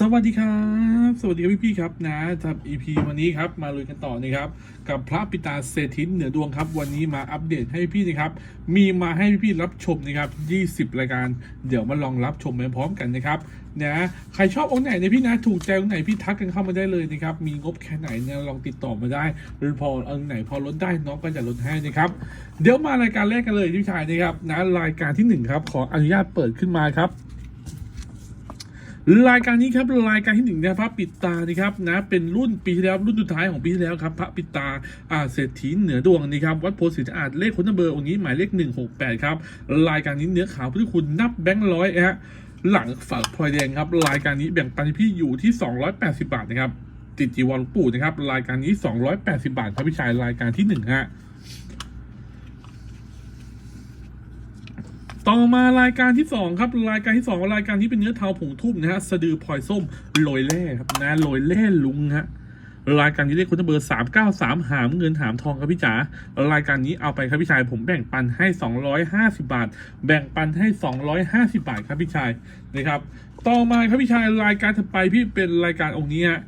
สวัสดีครับ สวัสดีพี่พี่ๆครับนะครับ EP วันนี้ครับมาลุยกันต่อนะครับกับพระปิตาเศรษฐินเหนือดวงครับ วันนี้มาอัปเดตให้พี่นะครับ มีมาให้พี่ๆรับชมนะครับ20 รายการ เดี๋ยวมาลองรับชมไปพร้อมกันนะครับนะใครชอบองค์ไหนเนี่ยพี่นะถูกใจองค์ไหนพี่ทักกันเข้ามาได้เลยนะครับมีงบแค่ไหนเนี่ยลองติดต่อมาได้ หรือพอองค์ไหนพอลดได้น้องก็จะลดให้นะครับเดี๋ยวมารายการแรกกันเลยพี่ชายนะครับนะรายการที่หนึ่งครับขออนุญาตเปิดขึ้นมาครับ รายการนี้ครับรายการที่หนึ่งนะพระปิดตานะครับนะเป็นรุ่นปีที่แล้วรุ่นสุดท้ายของปีที่แล้วครับพระปิดตาอ่าเศรษฐีเหนือดวงนะครับวัดโพธิ์ศรีสะอาดเลขคนเบอร์องค์นี้หมายเลขหนึ่งหกแปดครับรายการนี้เนื้อขาวพุทธคุณนับแบงค์ร้อยฮะหลังฝักพลอยแดงครับรายการนี้แบ่งปันพี่อยู่ที่ 280 บาทนะครับติดจีวรหลวงปู่นะครับรายการนี้ 280 บาทครับพี่ชายรายการที่หนึ่งฮะ ต่อมารายการที่สองครับ รายการที่สองรายการที่เป็นเนื้อเทาผงทุ่มนะฮะสะดือพลอยส้มโรยแร่ครับนะโรยแร่ลุงฮะ รายการนี้เลขคุณเบอร์สามเก้าสามหามเงินหามทองครับพี่จ๋ารายการนี้เอาไปครับพี่ชาย ผมแบ่งปันให้สองร้อยห้าสิบาท แบ่งปันให้สองร้อยห้าสิบาทครับพี่ชายนะครับ ต่อมาครับพี่ชายรายการถัดไปพี่เป็นรายการองค์นี้ฮะ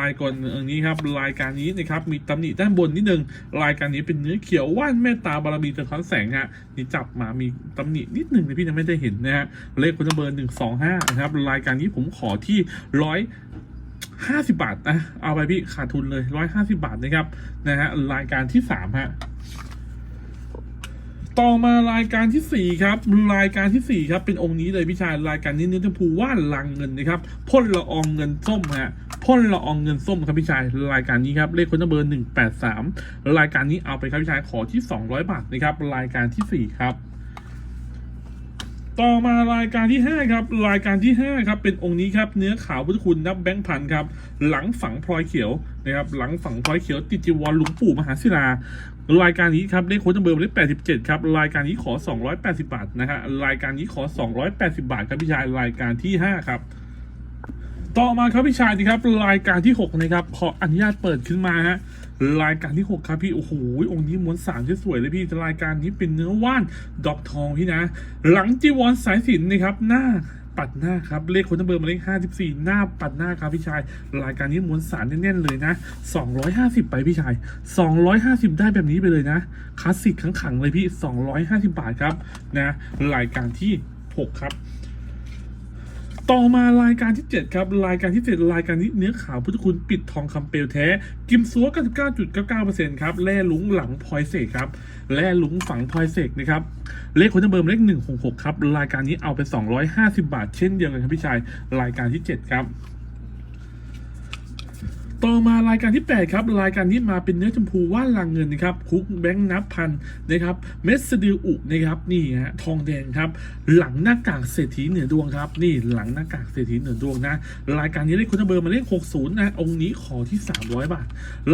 รายการองนี้ครับรายการนี้นะครับมีตำหนิด้านบนนิดนึงรายการนี้เป็นเนื้อเขียวว่านเมตตาบารมีสะท้อนแสงฮะนี่จับมามีตำหนินิดนึงนะพี่ยังไม่ได้เห็นนะฮะเลขคุณเบอร์หนึ่งสองห้านะครับรายการนี้ผมขอที่ร้อย ห้าสิบาทนะ เอาไปพี่ขาดทุนเลยร้อยห้าสิบาทนะครับนะฮะรายการที่สามฮะต่อมารายการที่สี่ครับ รายการที่สี่ครับ เป็นองค์นี้เลยพี่ชายรายการนี้เนื้อชมพูว่านลังเงินนะครับพ่นละอองเงินส้มฮะพ่นละอองเงินส้มครับพี่ชายรายการนี้ครับเลขคนเบอร์หนึ่งแปดสามรายการนี้เอาไปครับพี่ชายขอที่สองร้อยบาทนะครับรายการที่สี่ครับ ต่อมารายการที่ 5 ครับ รายการที่ 5 ครับ เป็นองค์นี้ครับ เนื้อขาวพุทธคุณนับแบงค์พันครับ หลังฝังพลอยเขียวนะครับ หลังฝังพลอยเขียว ติจีวรหลวงปู่มหาศิลา รายการนี้ครับเลขโค้ดจำเบอร์เลข87 ครับ รายการนี้ขอ 280 บาทนะฮะ รายการนี้ขอ 280 บาทครับพี่ชาย รายการที่ 5 ครับต่อมาครับพี่ชายนะครับรายการที่ 6 นะครับ ขออนุญาตเปิดขึ้นมาฮะ รายการที่ 6 ครับพี่ โอ้โห องค์นี้ม้วนสามสวยเลยพี่รายการนี้เป็นเนื้อว่านดอกทองพี่นะ หลังจีวรสายสินนะครับ หน้าปัดหน้าครับ เลขคนเบอร์มาเลขห้าสิบสี่หน้าปัดหน้าครับพี่ชาย รายการนี้ม้วนสารแน่นๆเลยนะสองร้อยห้าสิบไปพี่ชายสองร้อยห้าสิบได้แบบนี้ไปเลยนะ คลาสสิกขังๆเลยพี่สองร้อยห้าสิบบาทครับนะ รายการที่หกครับ ต่อมารายการที่ 7 ครับ รายการที่ 7 รายการนี้เนื้อขาวพุทธคุณปิดทองคำเปลวแท้ กิมซัว 99.99%ครับแร่ลุงหลังพลอยเสกครับแร่ลุงฝังพลอยเสกนะครับเลขคนเบอร์เลข166ครับรายการนี้เอาไป 250 บาท เช่นเดียวกันครับพี่ชายรายการที่ 7 ครับ ต่อมารายการที่ 8 ครับ รายการนี้มาเป็นเนื้อชมพูว่านลางเงินนะครับคุกแบงค์นับพันนะครับเม็ดสะดืออุนะครับนี่ฮะทองแดงครับ หลังหน้ากากเศรษฐีเหนือดวงครับ นี่หลังหน้ากากเศรษฐีเหนือดวงนะ รายการนี้เลขคุณเบอร์มาเลข60นะองค์นี้ขอที่ 300 บาท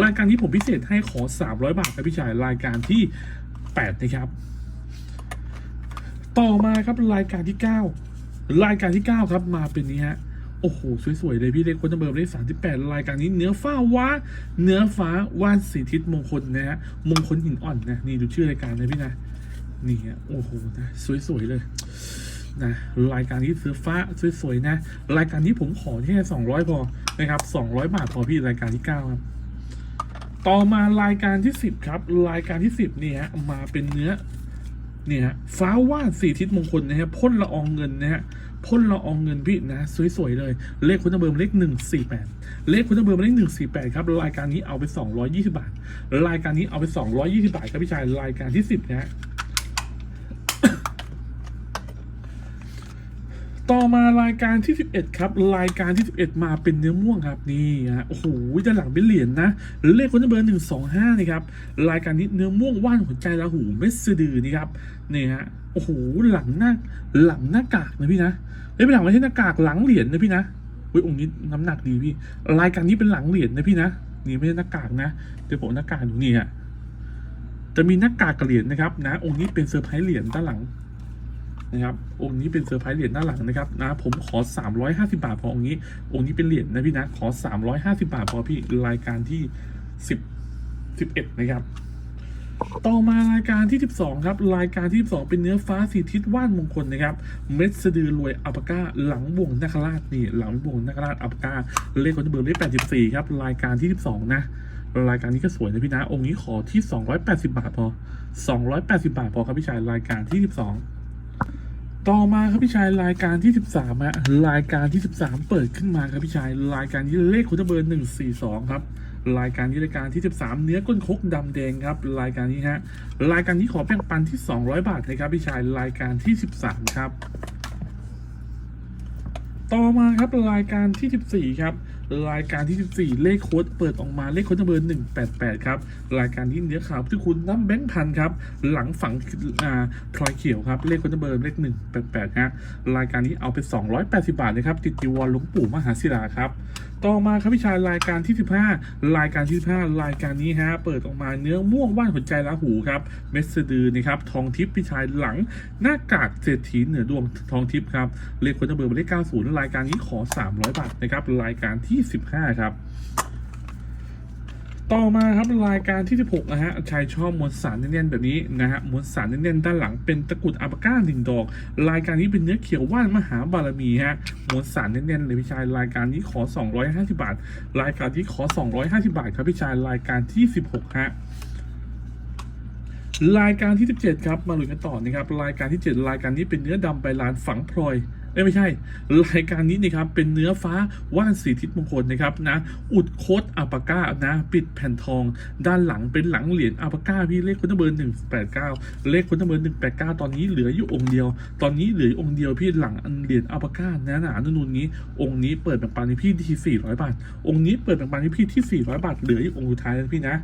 รายการที่ผมพิเศษให้ขอ 300 บาทครับพี่ชายรายการที่ 8 นะครับ ต่อมาครับรายการที่ 9 รายการที่ 9 ครับมาเป็นนี้ฮะ โอ้โห สวยๆเลยพี่เล็กคนเบอร์เลขสามสิบแปดรายการนี้เนื้อฟ้าว้าเนื้อฟ้าว่านสีทิศมงคลนะฮะมงคลหินอ่อนนะนี่ดูชื่อรายการนะพี่นะนี่ฮะโอ้โหนะสวยๆเลยนะรายการนี้เสื้อฟ้าสวยๆนะ รายการนี้ผมขอแค่สองร้อยพอนะครับสองร้อยบาทพอพี่รายการที่เก้าครับต่อมารายการที่สิบครับ รายการที่สิบเนี่ยฮะมาเป็นเนื้อเนี่ยฮะฟ้าว่านสี่ทิศมงคลนะฮะพ่นละอองเงินนะฮะ พ่นละอองเงินพี่นะสวยๆเลย เลขคุณเบอร์เลขหนึ่งสี่แปดเลขคุณเบอร์เลขหนึ่งสี่แปดครับรายการนี้เอาไปสองร้อยยี่สิบาท รายการนี้เอาไปสองร้อยี่สิบาทครับพี่ชายรายการที่สิบนะฮะ ต่อมารายการที่ 11 ครับ รายการที่ 11 มาเป็นเนื้อม่วงครับนี่ฮะโอ้โหด้านหลังเป็นเหรียญนะเลขคนเบอร์หนึ่งสองห้านี่ครับรายการนี้เนื้อม่วงว่านหัวใจละหูเม็ดสะดือนี่ครับนี่ฮะโอ้โหหลังหน้าหลังหน้ากากนะพี่นะเอ้ยเป็นหลังไม่ใช่หน้ากากหลังเหรียญนะพี่นะเฮ้ยองค์นี้น้ำหนักดีพี่รายการนี้เป็นหลังเหรียญนะพี่นะนี่ไม่ใช่หน้ากากนะเดี๋ยวผมหน้ากากดูนี่ฮะจะมีหน้ากากกับเหรียญนะครับนะองค์นี้เป็นเซอร์ไพรส์เหรียญด้านหลัง นะครับองค์นี้เป็นเซอร์ไพรส์เหรียญหน้าหลังนะครับนะผมขอ 350 บาทพอองค์นี้ องค์นี้เป็นเหรียญนะพี่นะขอ 350 บาทพอพี่รายการที่ 10 11 นะครับ ต่อมารายการที่ 12 ครับ รายการที่ 12 เป็นเนื้อฟ้าสีทิศว่านมงคลนะครับ เม็ดสะดือรวยอัปปาก้าหลังบ่วงนาคราชนี่หลังบ่วงนาคราชอัปปาก้าเลขคนเบอร์เลข84 ครับ รายการที่ 12 นะรายการนี้ก็สวยนะพี่นะ องค์นี้ขอที่ 280 บาทพอ 280 บาทพอครับพี่ชาย รายการที่ 12 ต่อมาครับพี่ชายรายการที่ 13ฮะรายการที่ 13 เปิดขึ้นมาครับพี่ชายรายการนี้เลขคนเบอร์142 ครับ รายการนี้รายการที่ 13 เนื้อก้นคกดำแดงครับ รายการนี้ฮะรายการนี้ขอแบ่งปันที่ 200 บาทนะครับพี่ชายรายการที่ 13 ครับ ต่อมาครับรายการที่ 14 ครับ รายการที่ 14 เลขโค้ดเปิดออกมาเลขโค้ดเบอร์ 188 ครับ รายการที่เนื้อขาวที่คุณน้ำแบงค์พันครับ หลังฝังอ่าพลอยเขียวครับ เลขโค้ดเบอร์เลข 188 ฮะ รายการนี้เอาไป 280 บาทนะครับ ติดจีวรหลวงปู่มหาศิลาครับ ต่อมาครับพี่ชายรายการที่ 15 รายการที่ 15 รายการนี้ฮะเปิดออกมาเนื้อม่วงว่านหัวใจละหูครับเมสเดือนะครับทองทิพย์พี่ชายหลังหน้ากากเศรษฐีเหนือดวงทองทิพย์ครับเลขคนเบอร์หมายเลข90รายการนี้ขอ 300 บาทนะครับรายการที่ 15 ครับ ต่อมาครับรายการที่ 16นะฮะชายชอบมวลสารแน่นๆแบบนี้นะฮะมวลสารแน่นๆด้านหลังเป็นตะกรุดอัปก้าหนึ่งดอก รายการนี้เป็นเนื้อเขียวว่านมหาบารมีฮะมวลสารแน่นๆเลยพี่ชายรายการนี้ขอ 250 บาท รายการที่ขอ 250 บาทครับพี่ชายรายการที่ 16ฮะรายการที่ 17 ครับ มาลุยกันต่อนะครับ รายการที่ 7 รายการนี้เป็นเนื้อดำใบลานฝังพลอย ไม่ใช่ รายการนี้นะครับเป็นเนื้อฟ้าว่านสีทิศมงคลนะครับนะอุดโคดอัปปาก้านะปิดแผ่นทอง ด้านหลังเป็นหลังเหรียญอัปปาก้าพี่เลขคนเบอร์189เก้าเลขคนเบอร์189ตอนนี้เหลืออยู่องค์เดียว ตอนนี้เหลืออยู่องค์เดียวพี่หลังอันเหรียญอัปปาก้านะหนานุ่นนี้ องค์นี้เปิดแบ่งปันให้พี่ที่400บาท องค์นี้เปิดแบ่งปันให้พี่ที่400บาทเหลืออยู่องค์สุดท้ายแล้วพี่นะ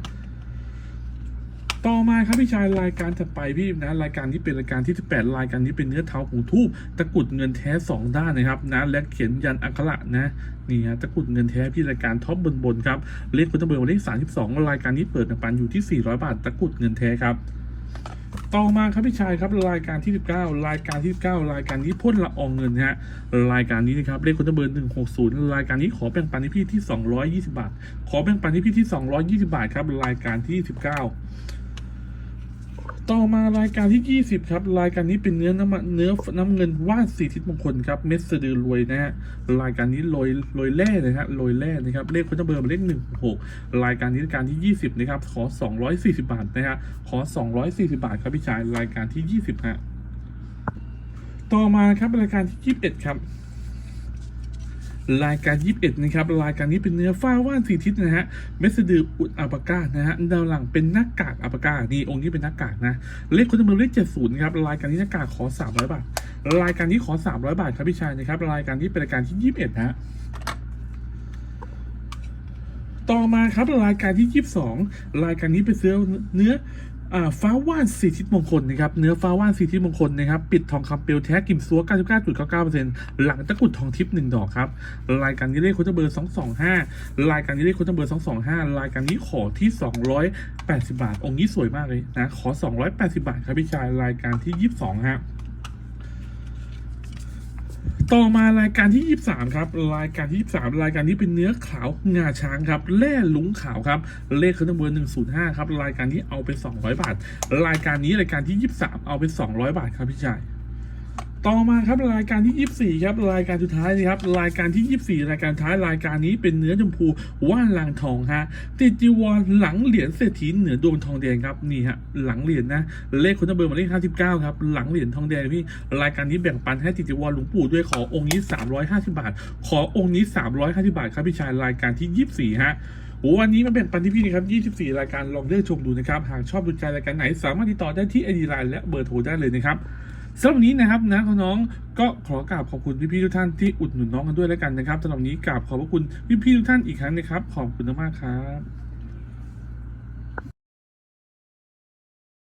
ต่อมาครับพี่ชายรายการถัดไปพี่นะรายการที่เป็นรายการที่ 18 รายการนี้เป็นเนื้อเท้าของทูบตะกุดเงินแท้ 2 ด้านนะครับนะและเขียนยันอักขระนะนี่ฮะตะกุดเงินแท้พี่รายการท็อปบนบนครับเลขคุณตำเบอร์เลข32 รายการนี้เปิดปันอยู่ที่ 400 บาทตะกุดเงินแท้ครับต่อมาครับพี่ชายครับรายการที่ 19 รายการที่ 19 รายการนี้พ่นละอองเงินฮะรายการนี้นะครับเลขคนเบอร์160 รายการนี้ขอแบ่งปันให้พี่ที่ 220 บาท ขอแบ่งปันให้พี่ที่ 220 บาทครับรายการที่ 19 ต่อมารายการที่ 20 ครับ รายการนี้เป็นเนื้อน้ำเนื้อน้ำเงินว่านสีทิศมงคลครับ เม็ดสะดือรวยนะฮะ รายการนี้โรยโรยแร่นะฮะโรยแร่นะครับ เลขคนเบอร์เลขหนึ่งหกรายการนี้รายการที่ 20 นะครับ ขอ 240 บาทนะฮะ ขอ 240 บาทครับพี่ชาย รายการที่ 20ฮะ ต่อมาครับรายการที่ 21 ครับ รายการ 21 นะครับ รายการนี้เป็นเนื้อฟ้าว่านสีทิศนะฮะ เมสะดืออุดอัปาก้านะฮะดาวหลังเป็นหน้ากากอัปาก้านี่องค์นี้เป็นหน้ากากนะ เลขคนจำนวนเลข70ครับ รายการนี้หน้ากากขอ 300 บาท รายการนี้ขอ 300 บาทครับพี่ชายนะครับ รายการนี้เป็นรายการที่ 21ฮะต่อมาครับรายการที่ 22 รายการนี้เป็นเสื้อเนื้อ ฟ้าว่านสีทิศมงคลนะครับเนื้อฟ้าว่านสีทิศมงคลนะครับปิดทองคำเปลวแท้กิ่มซัว 99.99%หลังตะกุดทองทิพย์1ดอกครับรายการนี้เลขโค้ชเบอร์ 225 รายการนี้เลขโค้ชเบอร์ 225 รายการนี้ขอที่ 280 บาท องค์นี้สวยมากเลยนะขอ 280 บาทครับพี่ชายรายการที่ 22ฮะ ต่อมารายการที่ 23 ครับ รายการที่ 23 รายการนี้เป็นเนื้อขาวงาช้างครับแร่ลุงขาวครับ เลขเครื่องเบอร์105 ครับ รายการนี้เอาไป 200 บาท รายการนี้รายการที่ 23 เอาไป 200 บาทครับพี่ชาย ต่อมาครับรายการที่ 24 ครับรายการสุดท้ายนะครับรายการที่ 24 รายการท้ายรายการนี้เป็นเนื้อชมพูว่านลางทองฮะติดจีวรหลังเหรียญเศรษฐีเหนือดวงทองแดงครับนี่ฮะหลังเหรียญนะเลขคนเบอร์หมายเลข 59 ครับหลังเหรียญทองแดงพี่รายการนี้แบ่งปันให้ติดจีวรหลวงปู่ด้วยขอองค์นี้ 350 บาท ขอองค์นี้ 350 บาทครับพี่ชายรายการที่ 24 ฮะวันนี้มาแบ่งปันที่พี่นะครับ 24 รายการลองเลือกชมดูนะครับ หากชอบดูใจรายการไหน สามารถติดต่อได้ที่ไอดีไลน์และเบอร์โทรได้เลยนะครับ สำหรับนี้นะครับนะน้องก็ขอกราบขอบคุณพี่ๆทุกท่านที่อุดหนุนน้องกันด้วยแล้วกันนะครับสำหรับนี้กราบขอบพระคุณพี่ๆทุกท่านอีกครั้งนะครับขอบคุณมากครับ